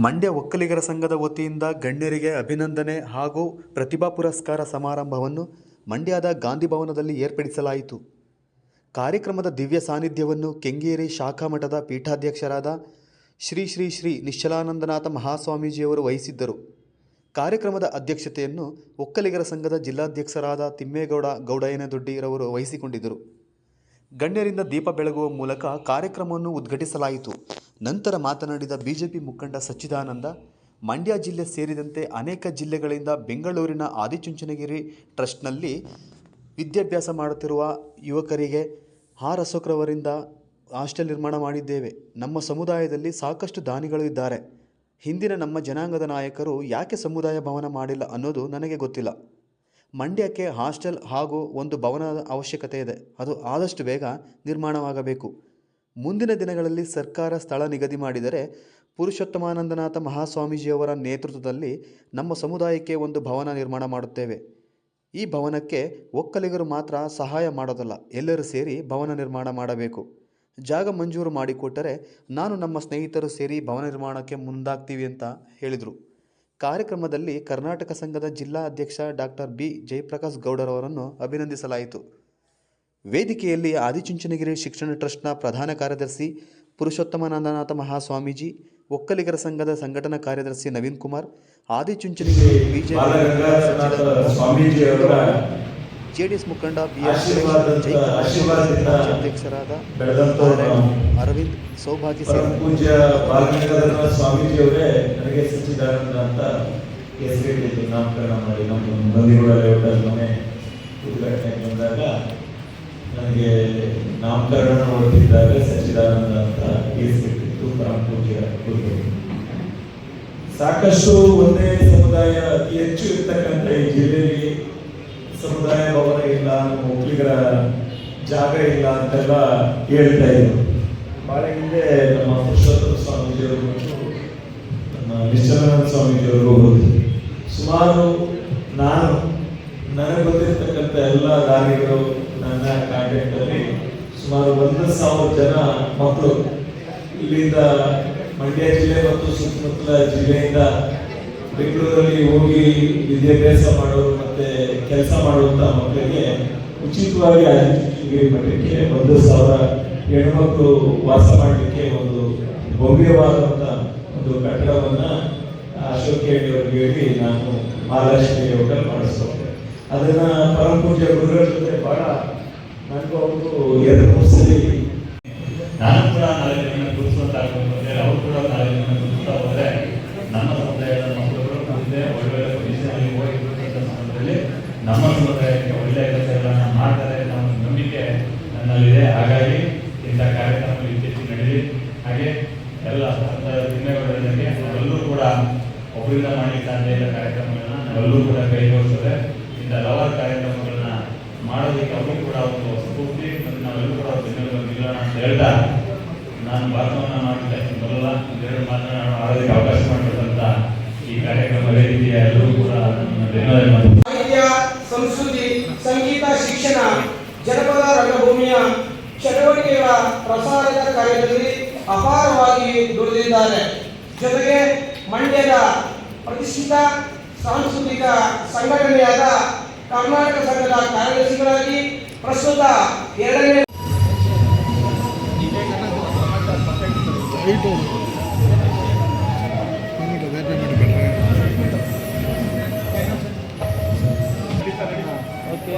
ಮಂಡ್ಯ ಒಕ್ಕಲಿಗರ ಸಂಘದ ವತಿಯಿಂದ ಗಣ್ಯರಿಗೆ ಅಭಿನಂದನೆ ಹಾಗೂ ಪ್ರತಿಭಾ ಪುರಸ್ಕಾರ ಸಮಾರಂಭವನ್ನು ಮಂಡ್ಯದ ಗಾಂಧಿ ಭವನದಲ್ಲಿ ಏರ್ಪಡಿಸಲಾಯಿತು. ಕಾರ್ಯಕ್ರಮದ ದಿವ್ಯ ಸಾನ್ನಿಧ್ಯವನ್ನು ಕೆಂಗೇರಿ ಶಾಖಾ ಮಠದ ಪೀಠಾಧ್ಯಕ್ಷರಾದ ಶ್ರೀ ಶ್ರೀ ಶ್ರೀ ನಿಶ್ಚಲಾನಂದನಾಥ ಮಹಾಸ್ವಾಮೀಜಿಯವರು ವಹಿಸಿದ್ದರು. ಕಾರ್ಯಕ್ರಮದ ಅಧ್ಯಕ್ಷತೆಯನ್ನು ಒಕ್ಕಲಿಗರ ಸಂಘದ ಜಿಲ್ಲಾಧ್ಯಕ್ಷರಾದ ತಿಮ್ಮೇಗೌಡ ಗೌಡಯ್ಯನದೊಡ್ಡಿರವರು ವಹಿಸಿಕೊಂಡಿದ್ದರು. ಗಣ್ಯರಿಂದ ದೀಪ ಬೆಳಗುವ ಮೂಲಕ ಕಾರ್ಯಕ್ರಮವನ್ನು ಉದ್ಘಾಟಿಸಲಾಯಿತು. ನಂತರ ಮಾತನಾಡಿದ ಬಿಜೆಪಿ ಮುಖಂಡ ಸಚ್ಚಿದಾನಂದ, ಮಂಡ್ಯ ಜಿಲ್ಲೆ ಸೇರಿದಂತೆ ಅನೇಕ ಜಿಲ್ಲೆಗಳಿಂದ ಬೆಂಗಳೂರಿನ ಆದಿಚುಂಚನಗಿರಿ ಟ್ರಸ್ಟ್ನಲ್ಲಿ ವಿದ್ಯಾಭ್ಯಾಸ ಮಾಡುತ್ತಿರುವ ಯುವಕರಿಗೆ ಆರ್ ಅಶೋಕ್ರವರಿಂದ ಹಾಸ್ಟೆಲ್ ನಿರ್ಮಾಣ ಮಾಡಿದ್ದೇವೆ. ನಮ್ಮ ಸಮುದಾಯದಲ್ಲಿ ಸಾಕಷ್ಟು ದಾನಿಗಳು ಇದ್ದಾರೆ. ಹಿಂದಿನ ನಮ್ಮ ಜನಾಂಗದ ನಾಯಕರು ಯಾಕೆ ಸಮುದಾಯ ಭವನ ಮಾಡಿಲ್ಲ ಅನ್ನೋದು ನನಗೆ ಗೊತ್ತಿಲ್ಲ. ಮಂಡ್ಯಕ್ಕೆ ಹಾಸ್ಟೆಲ್ ಹಾಗೂ ಒಂದು ಭವನದ ಅವಶ್ಯಕತೆ ಇದೆ. ಅದು ಆದಷ್ಟು ಬೇಗ ನಿರ್ಮಾಣವಾಗಬೇಕು. ಮುಂದಿನ ದಿನಗಳಲ್ಲಿ ಸರ್ಕಾರ ಸ್ಥಳ ನಿಗದಿ ಮಾಡಿದರೆ ಪುರುಷೋತ್ತಮಾನಂದನಾಥ ಮಹಾಸ್ವಾಮೀಜಿಯವರ ನೇತೃತ್ವದಲ್ಲಿ ನಮ್ಮ ಸಮುದಾಯಕ್ಕೆ ಒಂದು ಭವನ ನಿರ್ಮಾಣ ಮಾಡುತ್ತೇವೆ. ಈ ಭವನಕ್ಕೆ ಒಕ್ಕಲಿಗರು ಮಾತ್ರ ಸಹಾಯ ಮಾಡೋದಲ್ಲ, ಎಲ್ಲರೂ ಸೇರಿ ಭವನ ನಿರ್ಮಾಣ ಮಾಡಬೇಕು. ಜಾಗ ಮಂಜೂರು ಮಾಡಿಕೊಟ್ಟರೆ ನಾನು ನಮ್ಮ ಸ್ನೇಹಿತರು ಸೇರಿ ಭವನ ನಿರ್ಮಾಣಕ್ಕೆ ಮುಂದಾಗ್ತೀವಿ ಅಂತ ಹೇಳಿದರು. ಕಾರ್ಯಕ್ರಮದಲ್ಲಿ ಕರ್ನಾಟಕ ಸಂಘದ ಜಿಲ್ಲಾ ಅಧ್ಯಕ್ಷ ಡಾಕ್ಟರ್ ಬಿ. ಜಯಪ್ರಕಾಶ್ ಗೌಡರವರನ್ನು ಅಭಿನಂದಿಸಲಾಯಿತು. ವೇದಿಕೆಯಲ್ಲಿ ಆದಿಚುಂಚನಗಿರಿ ಶಿಕ್ಷಣ ಟ್ರಸ್ಟ್ನ ಪ್ರಧಾನ ಕಾರ್ಯದರ್ಶಿ ಪುರುಷೋತ್ತಮಾನಂದನಾಥ ಮಹಾಸ್ವಾಮೀಜಿ ಒಕ್ಕಲಿಗರ ಸಂಘದ ಸಂಘಟನಾ ಕಾರ್ಯದರ್ಶಿ ನವೀನ್ ಕುಮಾರ್ ಆದಿಚುಂಚನಗಿರಿ ಬಿಜೆಪಿ ಜೆಡಿಎಸ್ ಮುಖಂಡ ಅಧ್ಯಕ್ಷರಾದ ಅರವಿಂದ್ ಸೌಭಾಗ್ಯ ಸೇರಿ ಪೂಜ್ಯ ಬಾಲಗಂಗಾಧರನಾಥ ಸ್ವಾಮೀಜಿಯವರೇ ನನಗೆ ಸಚ್ಚಿದಾನಂದ ಅಂತ ಹೆಸರಿಟ್ಟಿದ್ದು ನಾಮಕರಣ ಮಾಡಿ. ನಮ್ಮ ಬಂದಿಗಳ ಲೇಔಟಲ್ಲಿ ಮನೆ ಉದ್ಘಾಟನೆಗೆ ಬಂದಾಗ ನನಗೆ ನಾಮಕರಣ ಮಾಡುತ್ತಿದ್ದಾಗ ಸಚ್ಚಿದಾನಂದ ಅಂತ ಕೇಸ್ ಪರಮ ಪೂಜೆ ಗುರುಗಳು ಸಾಕಷ್ಟು ಒಂದೇ ಸಮುದಾಯ ಅತಿ ಹೆಚ್ಚು ಇರ್ತಕ್ಕಂಥ ಈ ಜಿಲ್ಲೆಯಲ್ಲಿ ಸಮುದಾಯ ಭವನ ಇಲ್ಲ ನಮ್ಮ ಜಾಗ ಇಲ್ಲ ಅಂತೆಲ್ಲ ಹೇಳ್ತಾ ಇದ್ರು. ಬಹಳ ಹಿಂದೆ ನಮ್ಮ ಪುರುಷೋತ್ತಮ ಸ್ವಾಮೀಜಿಯವರು ನಮ್ಮ ನಿಶ್ಚಲಾನಂದ ಸ್ವಾಮೀಜಿಯವರು ಸುಮಾರು ನಾನು ನನಗೆ ಗೊತ್ತಿರ್ತಕ್ಕಂಥ ಎಲ್ಲ ನನ್ನ ಕಾಂಟ್ಯಾಕ್ಟ್ ಅಲ್ಲಿ ಸುಮಾರು ಒಂದು ಸಾವಿರ ಜನ ಮಕ್ಕಳು. ಇಲ್ಲಿಂದ ಮಂಡ್ಯ ಜಿಲ್ಲೆ ಮತ್ತು ಸುತ್ತಮುತ್ತಲ ಜಿಲ್ಲೆಯಿಂದ ಬೆಂಗಳೂರಲ್ಲಿ ಹೋಗಿ ವಿದ್ಯಾಭ್ಯಾಸ ಮಾಡೋರು ಮತ್ತೆ ಕೆಲಸ ಮಾಡುವಂತ ಮಕ್ಕಳಿಗೆ ಉಚಿತವಾಗಿ ಆದಿತ್ಯಗಿರಿ ಮಠಕ್ಕೆ ಒಂದು ಸಾವಿರ ಹೆಣ್ಮಕ್ಳು ವಾಸ ಮಾಡಲಿಕ್ಕೆ ಒಂದು ಭವ್ಯವಾದಂತ ಒಂದು ಕಟ್ಟಡವನ್ನ ಅಶೋಕ್ ಅವ್ರಿಗೆ ಹೇಳಿ ನಾನು ಮಹಾಲಕ್ಷ್ಮಿ ಹೋಟೆಲ್ ಮಾಡಿಸ್ಕೊಂಡೆ. ಅದನ್ನ ಪರಮ ಪೂಜ್ಯ ಗುರುಗಳ ಜೊತೆ ಬಹಳ ನನಗೂ ಅವರು ಎರಡು ಸಲ ನಾನು ಕೂಡ ನಾಲ್ಕು ಅವರು ಕೂಡ ಹೋದ್ರೆ ನಮ್ಮ ಸಮುದಾಯದ ಮಕ್ಕಳುಗಳು ಮುಂದೆ ಒಳ್ಳೆ ಒಳ್ಳೆ ಪೊಸಿಷನ್ ಅಲ್ಲಿ ಹೋಗಿರ್ತಕ್ಕಂಥ ಸಂದರ್ಭದಲ್ಲಿ ನಮ್ಮ ಸಮುದಾಯಕ್ಕೆ ಒಳ್ಳೆಯ ಕೆಲಸಗಳನ್ನ ಮಾಡ್ತಾರೆ ನಮ್ಮ ನಂಬಿಕೆ ನನ್ನಲ್ಲಿದೆ. ಹಾಗಾಗಿ ಇಂಥ ಕಾರ್ಯಕ್ರಮಗಳು ಇತ್ತೀಚೆಗೆ ಹಾಗೆ ಎಲ್ಲ ದಿನಗಳಿಗೆ ನಾವೆಲ್ಲರೂ ಕೂಡ ಒಬ್ಬರಿಂದ ಮಾಡಲಿಕ್ಕೆ ಸಾಧ್ಯ ಇಲ್ಲ ಕಾರ್ಯಕ್ರಮಗಳನ್ನ ನಾವೆಲ್ಲರೂ ಕೂಡ ಕೈಗೊಳ್ಳುತ್ತದೆ ಇಂಥ ಹಲವಾರು ಕಾರ್ಯಕ್ರಮಗಳನ್ನ ಮಾಡೋದಕ್ಕೆ ಅವರು ಕೂಡ ಒಂದು ಸ್ಫೂರ್ತಿ ಮತ್ತು ನಾವೆಲ್ಲರೂ ಕೂಡ ಅವ್ರ ಬೆನ್ನೆಲುಬಾಗಿ ನಿಲ್ಲೋಣ ಅಂತ ಹೇಳ್ತಾ ನಾನು ಭಾಗವನ್ನು ಮಾಡಿದ್ದೆ ಬರಲ್ಲ ಎರಡು ಮಾತನಾಡ ಆಡೋದಕ್ಕೆ ಅವಕಾಶ ಮಾಡಿದಂತ ಈ ಕಾರ್ಯಕ್ರಮ ವೇದಿಕೆಯ ಎಲ್ಲರೂ ಕೂಡ ಸಾಹಿತ್ಯ, ಸಂಸ್ಕೃತಿ, ಸಂಗೀತ, ಶಿಕ್ಷಣ, ಜನಪದ, ರಂಗಭೂಮಿಯ ಚಟುವಟಿಕೆಗಳ ಪ್ರಸಾರದ ಕಾರ್ಯದಲ್ಲಿ ಅಪಾರವಾಗಿ ದುಡಿದಿದ್ದಾರೆ. ಜೊತೆಗೆ ಮಂಡ್ಯದ ಪ್ರತಿಷ್ಠಿತ ಸಾಂಸ್ಕೃತಿಕ ಸಂಘಟನೆಯಾದ ಕರ್ನಾಟಕ ಸಂಘದ ಕಾರ್ಯದರ್ಶಿಗಳಾಗಿ ಪ್ರಸ್ತುತ ಎರಡನೇ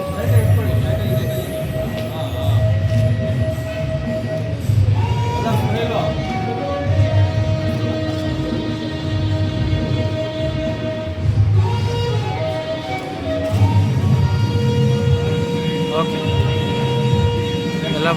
ಎಲ್ಲ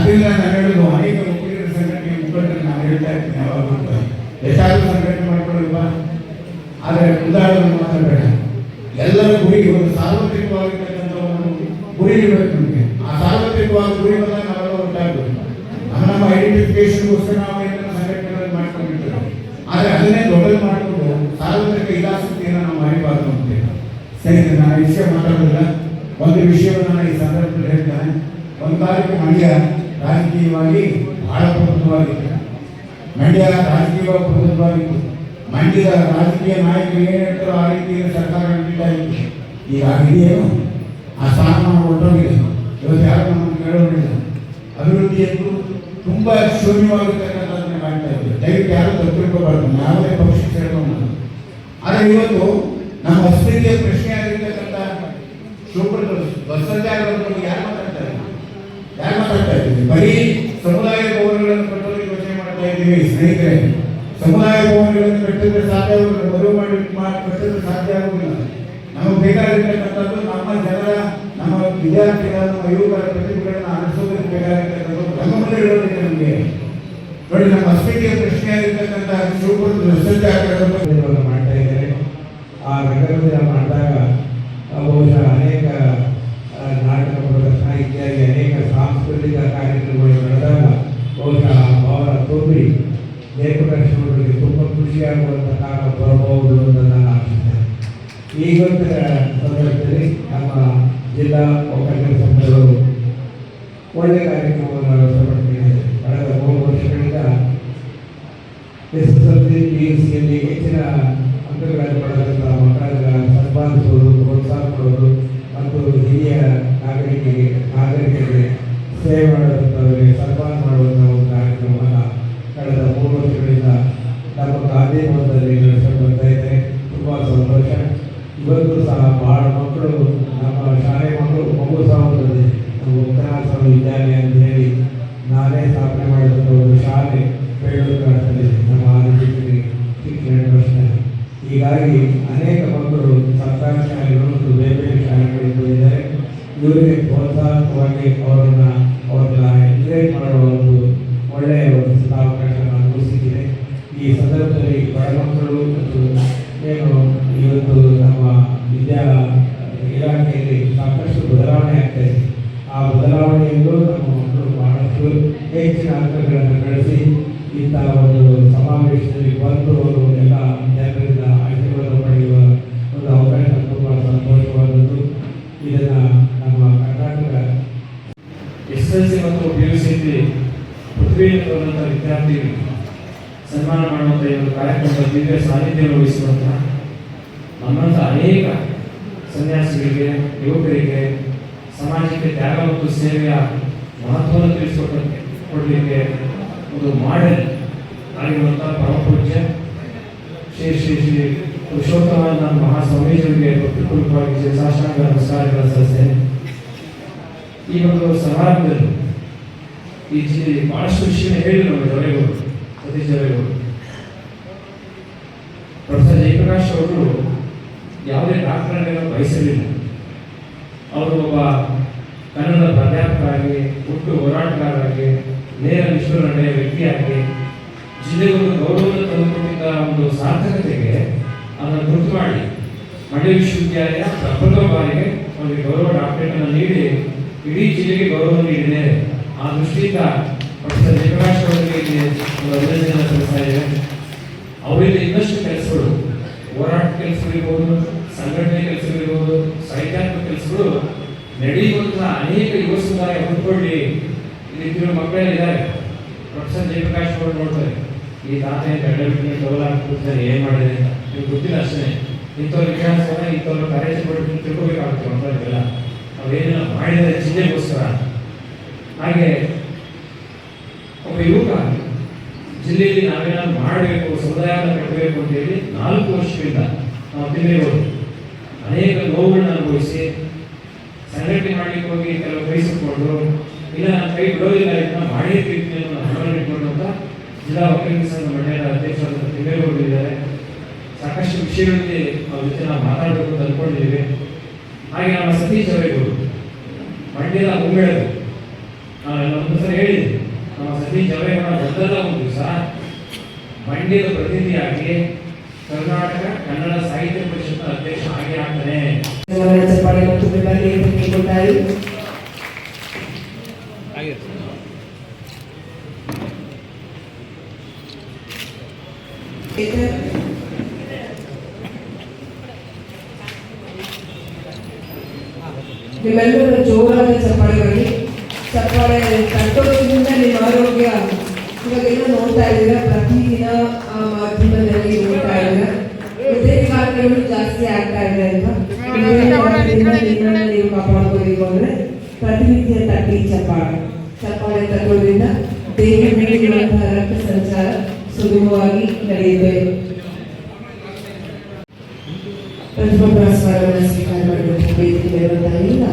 ಅದರಿಂದ ನಾನು ಅನೇಕ ಒಕ್ಕಲಿಗರ ಸಂಘಟನೆ ಮುಖಂಡರು ನಾನು ಹೇಳ್ತಾ ಇದ್ದೀನಿ ಯಾವಾಗಲೂ ಕೂಡ. ಸಂಘಟನೆ ಮಾಡ್ಕೊಳ್ಳಲ್ವಾ ಆದರೆ ಉದಾಹರಣೆ ಮಾತ್ರ ಬೇಡ. ಎಲ್ಲರ ಗುರಿ ಒಂದು ಸಾರ್ವತ್ರಿಕವಾಗಿರ್ತಕ್ಕಂಥ ಒಂದು ಗುರಿ ಇರಬೇಕು ನಮಗೆ. ಆ ಸಾರ್ವತ್ರಿಕವಾದ ಗುರಿ ಬಂದಾಗ ನಾವೆಲ್ಲ ಒಟ್ಟಾಗಬೇಕು. ನಮ್ಮ ಐಡೆಂಟಿಫಿಕೇಶನ್ಗೋಸ್ಕರ ನಾವು ಏನನ್ನ ಸಂಘಟನೆಗಳನ್ನು ಮಾಡ್ಕೊಂಡಿರ್ತೇವೆ. ಆದರೆ ಅದನ್ನೇ ದೊಡ್ಡದು ಮಾಡಿಕೊಂಡು ಸಾರ್ವತ್ರಿಕ ಹಿತಾಸಕ್ತಿಯನ್ನು ನಾವು ಮರಿಬಾರ್ದು ಅಂತೇಳಿ ಸರಿ ನಾನು ವಿಷಯ ಮಾತಾಡೋದಿಲ್ಲ. ಒಂದು ವಿಷಯವನ್ನು ನಾನು ಈ ಸಂದರ್ಭದಲ್ಲಿ ಹೇಳ್ತೇನೆ. ಒಂದು ತಾರೀಕು ಮಂಡ್ಯ ರಾಜಕೀಯವಾಗಿ ಬಹಳ ಪ್ರಬುದ್ಧವಾಗಿತ್ತು ಮಂಡ್ಯ ರಾಜಕೀಯವಾಗಿ ಪ್ರಬುದ್ಧವಾಗಿತ್ತು. ಮಂಡ್ಯದ ರಾಜಕೀಯ ನಾಯಕರು ಏನು ಆ ರೀತಿಯಲ್ಲಿ ಸರ್ಕಾರ ನಡೀತಾ ಇತ್ತು. ಆ ಸ್ಥಾನಮಾನ ಹೊರಟೋಗಿದೆ ಇವತ್ತು ಯಾರು ನಮ್ಮನ್ನು ಕೇಳೋದಿಲ್ಲ. ಅಭಿವೃದ್ಧಿಯನ್ನು ತುಂಬ ಶೂನ್ಯವಾಗಿರ್ತಕ್ಕಂಥದ್ದನ್ನು ಮಾಡ್ತಾ ಇದ್ದೀವಿ ದಯವಿಟ್ಟು ಯಾರು ತಪ್ಪಿಟ್ಕೋಬಾರ್ದು ಯಾವುದೇ ಪಕ್ಷ ಸೇರ್ಕೊಂಡು ಆದರೆ ಇವತ್ತು ನಮ್ಮ ಅಸ್ಮಿತೆಯ ಪ್ರಶ್ನೆ ಆಗಿರ್ತಕ್ಕಂಥ ಸೂಪರ್ ಬಸವಜಾಗರ ಬಗ್ಗೆ ಯಾರು ಯಾರು ಮಾತಾಡ್ತಾ ಇದ್ದೀವಿ ಬರೀ ಸಮುದಾಯ ಭವನಗಳನ್ನು ಕಟ್ಟೋದಕ್ಕೆ ಯೋಚನೆ ಮಾಡ್ತಾ ಇದ್ದೀವಿ ಸ್ನೇಹಿತರೆ. ಸಮುದಾಯ ಭವನಗಳನ್ನು ಕಟ್ಟಿದ್ರೆ ಸಾಧ್ಯ ಆಗುದಿಲ್ಲ ಮದುವೆ ಮಾಡಿ ಕಟ್ಟಿದ್ರೆ ಸಾಧ್ಯ ಆಗುವುದಿಲ್ಲ ನಮಗೆ ಬೇಕಾಗಿರ್ತಕ್ಕಂಥದ್ದು ನಮ್ಮ ಜನರ ನಮ್ಮ ವಿದ್ಯಾರ್ಥಿಗಳ, ನಮ್ಮ ಯುವಕರ ಪ್ರತಿಭೆಗಳನ್ನು ಆರಿಸೋದಕ್ಕೆ ಬೇಕಾಗಿರ್ತಕ್ಕಂಥದ್ದು ಇರೋದಕ್ಕೆ ನಮಗೆ. ನೋಡಿ, ನಮ್ಮ ಅಸ್ಮಿತೆಯ ಪ್ರಶ್ನೆಯಾಗಿರ್ತಕ್ಕಂಥ ಶಿವಪುರದ ಮಾಡ್ತಾ ಇದ್ದಾರೆ. ಆ ರಂಗಭೂಮಿಯ ಮಾಡಿದಾಗ ಆ, ಬಹುಶಃ ಅನೇಕ ಆ, ನಾಟಕ ಪ್ರದರ್ಶನ ಇತ್ಯಾದಿ ಅನೇಕ ಸಾಂಸ್ಕೃತಿಕ ಕಾರ್ಯಕ್ರಮಗಳು ನಡೆದಾಗ ಬಹುಶಃ ಅವರ ತುಂಬಿ ಜಯಪ್ರಕಾಶ್ವರಿಗೆ ತುಂಬ ಖುಷಿಯಾಗುವಂಥ ಕಾಲ ಬರಬಹುದು ಅಂತ ನಾನು ಆಶಿಸ್ತೇನೆ. ಈಗೊಂದು ಸಂದರ್ಭದಲ್ಲಿ ನಮ್ಮ ಜಿಲ್ಲಾ ಒಕ್ಕಲಿಗರ ಸಂಘಗಳು ಒಳ್ಳೆಯ ಕಾರ್ಯಕ್ರಮವನ್ನು ವ್ಯವಸ್ಥೆ ಕಳೆದ ಮೂರು ವರ್ಷಗಳಿಂದ S S L C P U ಸಿಯಲ್ಲಿ ಹೆಚ್ಚಿನ ಅಂಕಗಳನ್ನು ಪಡೆದಂಥ ಮಕ್ಕಳನ್ನು ಸನ್ಮಾನಿಸುವುದು ಪ್ರೋತ್ಸಾಹ ಕೊಡುವುದು ಮತ್ತು ಹಿರಿಯ ನಾಗರಿಕರಿಗೆ ನಾಗರಿಕರಿಗೆ ಸೇವೆ ಮಾಡುವಂಥವರಿಗೆ ಸನ್ಮಾನ ಮಾಡುವಂಥ ಒಂದು ಕಾರ್ಯಕ್ರಮವನ್ನು ಕಳೆದ ಮೂರು ವರ್ಷಗಳಿಂದ ನಮ್ಮ ಗಾಂಧಿ ಭವನದಲ್ಲಿ ನಡೆಸ್ಕೊಂಡು ಬರ್ತಾ ಇದೆ. ತುಂಬ ಸಂತೋಷ. ಇವತ್ತು ಸಹ ಬಹಳ ಮಕ್ಕಳು, ನಮ್ಮ ಶಾಲೆ ಮಕ್ಕಳು ಮಗು ಸಹ ಹೋಗ್ತದೆ ನಮ್ಮ ಉತ್ತರಾಸನ ವಿದ್ಯಾಲಯ ಅಂತ ಹೇಳಿ ನಾನೇ ಸ್ಥಾಪನೆ ಮಾಡಿದಂಥ ಒಂದು ಶಾಲೆ ಬೆಳ್ಳೂರು ಕ್ರಾಸಲ್ಲಿ ನಮ್ಮ ಆರೋಗ್ಯಕ್ಕೆ ಶಿಕ್ಷಣ ಪ್ರಶ್ನೆ ಹೀಗಾಗಿ ಅನೇಕ ಮಕ್ಕಳು ಸರ್ಕಾರಿ ಶಾಲೆಗಳು ಮತ್ತು ಬೇರೆ ಬೇರೆ ಶಾಲೆಗಳಿಗೆ ಬಂದಿದ್ದಾರೆ ಇವರಿಗೆ ಪ್ರೋತ್ಸಾಹಕವಾಗಿ ಅವ್ರನ್ನ ಎಂಕರೇಜ್ ಮಾಡುವ ಒಂದು ಒಳ್ಳೆಯ ಒಂದು ಅವಕಾಶ ಅನುಭವಿಸಿದ್ದೇನೆ ಈ ಸಂದರ್ಭದಲ್ಲಿ ಬಡಮಕ್ಕಳು ಮತ್ತು ಏನು ಇವತ್ತು ನಮ್ಮ ವಿದ್ಯಾ ಇಲಾಖೆಯಲ್ಲಿ ಸಾಕಷ್ಟು ಬದಲಾವಣೆ ಆಗ್ತಾ ಇದೆ. ಆ ಬದಲಾವಣೆಯಲ್ಲೂ ನಮ್ಮ ಮಕ್ಕಳು ಬಹಳಷ್ಟು ಹೆಚ್ಚಿನ ಅಂಕಗಳನ್ನು ಗಳಿಸಿ ಇಂಥ ಒಂದು ಸಮಾವೇಶದಲ್ಲಿ ಬಂದು ಅವರು ಎಲ್ಲ ಜನರಿಂದ ಆಶೀರ್ವಾದ ಪಡೆಯುವ ಒಂದು ಅವಕಾಶ ತುಂಬ ಸಂತೋಷವಾದದ್ದು. ಇದನ್ನು ನಮ್ಮ ಕರ್ನಾಟಕ ಎಸ್ ಎಲ್ ಸಿ ಮತ್ತು ಪಿ ಯು ಸಿ ವಿದ್ಯಾರ್ಥಿಗಳಿಗೆ ಸನ್ಮಾನ ಮಾಡುವಂಥ ಈ ಒಂದು ಕಾರ್ಯಕ್ರಮದ ದಿವ್ಯ ಸಾನ್ನಿಧ್ಯವನ್ನು ವಹಿಸುವಂತಹ ನಮ್ಮಂಥ ಅನೇಕ ಸನ್ಯಾಸಿಗಳಿಗೆ, ಯುವಕರಿಗೆ, ಸಮಾಜಕ್ಕೆ ತ್ಯಾಗ ಮತ್ತು ಸೇವೆಯ ಮಹತ್ವವನ್ನು ತಿಳಿಸಿಕೊಟ್ಟ ಕೊಡಲಿಕ್ಕೆ ಒಂದು ಮಾಡೆಲ್ ಆಗಿರುವಂಥ ಪರಮಪೂಜ್ಯ ಶ್ರೀ ಶ್ರೀ ಶ್ರೀ ಪುರುಷೋತ್ತಮ ಮಹಾಸ್ವಾಮೀಜಿಯವರಿಗೆ ಭಕ್ತಿಪೂರ್ವಕವಾಗಿ ಸಾಷ್ಟಾಂಗ ನಮಸ್ಕಾರಗಳ ಈ ಒಂದು ಸಮಾರಂಭದಲ್ಲಿ ಈ ಜಿ ಬಹಳಷ್ಟು ವಿಷಯ ಹೇಳಿ ನಮ್ಮ ಜವರೇಗೌಡರು ಸತೀಶ್ ಜವರೇಗೌಡರು ಪ್ರೊಫೆಸರ್ ಜಯಪ್ರಕಾಶ್ ಅವರು ಯಾವುದೇ ಡಾಕ್ಟರ್ಗಳನ್ನ ಬಯಸಲಿಲ್ಲ. ಅವರು ಒಬ್ಬ ಕನ್ನಡ ಪ್ರಾಧ್ಯಾಪಕರಾಗಿ, ಹುಟ್ಟು ಹೋರಾಟಗಾರರಾಗಿ, ನೇರ ವಿಶ್ವ ನಡೆಯ ವ್ಯಕ್ತಿಯಾಗಿ ಜಿಲ್ಲೆಗೆ ಒಂದು ಗೌರವವನ್ನು ತಂದುಕೊಟ್ಟಿದ್ದ ಒಂದು ಸಾರ್ಥಕತೆಗೆ ಅದನ್ನು ಗುರುತು ಮಾಡಿ. ಮಂಡ್ಯ ವಿಶ್ವವಿದ್ಯಾಲಯ ಪ್ರಪ್ರಥಮ ಬಾರಿಗೆ ಅವರಿಗೆ ಗೌರವ ಡಾಕ್ಟರೇಟ್ ಅನ್ನು ನೀಡಿ, ಇಡೀ ಜಿಲ್ಲೆಗೆ ಗೌರವ ನೀಡಿದೆ. ಆ ದೃಷ್ಟಿಯಿಂದ ಪ್ರೊಫೆಸರ್ ಇಲ್ಲಿ ಒಂದು ಇದ್ದೇವೆ ಅವರಿಂದ ಇನ್ನಷ್ಟು ಕೆಲಸಗಳು, ಹೋರಾಟ ಕೆಲಸಗಳಿರ್ಬೋದು, ಸಂಘಟನೆ ಕೆಲಸಗಳಿರ್ಬೋದು, ಸಾಹಿತ್ಯಾತ್ಮಕ ಕೆಲಸಗಳು ನಡೆಯುವಂತಹ ಅನೇಕ ಯುವ ಸಮುದಾಯ ಹುಡ್ಕೊಳ್ಳಿ ಇಲ್ಲಿ ಇಬ್ಬರು ಮಕ್ಕಳೇ ಇದ್ದಾರೆ. ಪ್ರೊಫೆಸರ್ ಜಯಪ್ರಕಾಶ್ ಅವರು ನೋಡ್ತಾರೆ. ಈ ತಾತೆ ಗಂಡ ಬಿಟ್ಟು ಏನು ಮಾಡಿದೆ ಅಂತ. ನೀವು ಗೊತ್ತಿಲ್ಲ ಅಷ್ಟೇ. ಇಂಥವ್ರ ಇತಿಹಾಸವನ್ನ ಇಂಥವ್ರ ಕಾರ್ಯಾಚರಣೆ ತಿಳ್ಕೊಬೇಕಾಗುತ್ತೆ ಮಕ್ಕಳಿಗೆಲ್ಲ. ಅವೇನೆಲ್ಲ ಮಾಡಿದ್ದಾರೆ ಜಿಲ್ಲೆಗೋಸ್ಕರ ಹಾಗೆ ಒಬ್ಬ ಯುವಕ ಜಿಲ್ಲೆಯಲ್ಲಿ ನಾವೇನಾದ್ರು ಮಾಡಬೇಕು ಸಮುದಾಯ ಕಟ್ಟಬೇಕು ಅಂತ ಹೇಳಿ ನಾಲ್ಕು ವರ್ಷದಿಂದ ನಾವು ತಿನ್ನಿರೋದು ಅನೇಕ ನೋವುಗಳನ್ನ ಅನುಭವಿಸಿ, ಸಂಘಟನೆ ಮಾಡಲಿಕ್ಕೆ ಹೋಗಿ ಕೆಲವು ಕೈ ಸುಟ್ಕೊಂಡು, ಇಲ್ಲ ನನ್ನ ಕೈ ಬಿಡೋದಿಲ್ಲ, ಇದನ್ನ ಮಾಡೇ ತಿಂತೀನಿ ಅಂತ ಜಿಲ್ಲಾ ವಕೀಲರ ಸಂಘ ಮಂಡ್ಯದ ಅಧ್ಯಕ್ಷರಾದ ತಿಮ್ಮೇಗೌಡರು ಇದ್ದಾರೆ. ಸಾಕಷ್ಟು ವಿಷಯಗಳಲ್ಲಿ ಅವ್ರ ಜೊತೆ ನಾವು ಮಾತಾಡಬೇಕು ಅಂತ ಅನ್ಕೊಂಡಿದ್ದೀವಿ. ಹಾಗೆ ನಮ್ಮ ಸತೀಶ್ ಅವರಿಗೂ ಮಂಡ್ಯದ ಮುಂಬೆಳಗು ನಾನು ಒಂದು ಸಲ ಹೇಳಿದ್ದೆ ನಮ್ಮ ಸತೀಶ್ ಜವರೇಗೌಡ ಮೊದಲ ಒಂದು ದಿವಸ, ಮಂಡ್ಯದ ಪ್ರತಿನಿಧಿಯಾಗಿ ಕರ್ನಾಟಕ ಕನ್ನಡ ಸಾಹಿತ್ಯ ಪರಿಷತ್ನ ಅಧ್ಯಕ್ಷ ಆಗಿ ಆಗ್ತಾನೆ. ಚಪ್ಪಾಳೆ ಮತ್ತು ಬೆಂಬಲಿಗೆ ಕೊಟ್ಟಾಯಿ ನಿಮ್ಮೆಲ್ಲರ ಜೋರಾದ ಚಪ್ಪಾಳೆ ಬರಲಿ ಚಪ್ಪಾಳೆ ತಟ್ಟೋದ್ರಿಂದ ನಿಮ್ಮ ಆರೋಗ್ಯ. ಇವಾಗೆಲ್ಲ ನೋಡ್ತಾ ಇದ್ದೀರಾ? ಪ್ರತಿದಿನ ಮಾಧ್ಯಮದಲ್ಲಿ ನೋಡ್ತಾ ಇದ್ದೀರಾ? ಜಾಸ್ತಿ ಆಗ್ತಾ ಇದೆ ಅಲ್ವಾ? ನೀವು ಕಾಪಾಡ್ಕೋಬೇಕು ಅಂದ್ರೆ ಪ್ರತಿನಿತ್ಯ ತಟ್ಟಿ ಚಪ್ಪಾಳೆ. ಚಪ್ಪಾಳೆ ತಟ್ಟೋದ್ರಿಂದ ದೇಹದಲ್ಲಿರುವಂತಹ ರಕ್ತ ಸಂಚಾರ ಸುಗಮವಾಗಿ ನಡೆಯಬೇಕು ಪುರಸ್ಕಾರವನ್ನು ಸ್ವೀಕಾರ ಮಾಡಬೇಕು ಇದ್ದೀನಿ.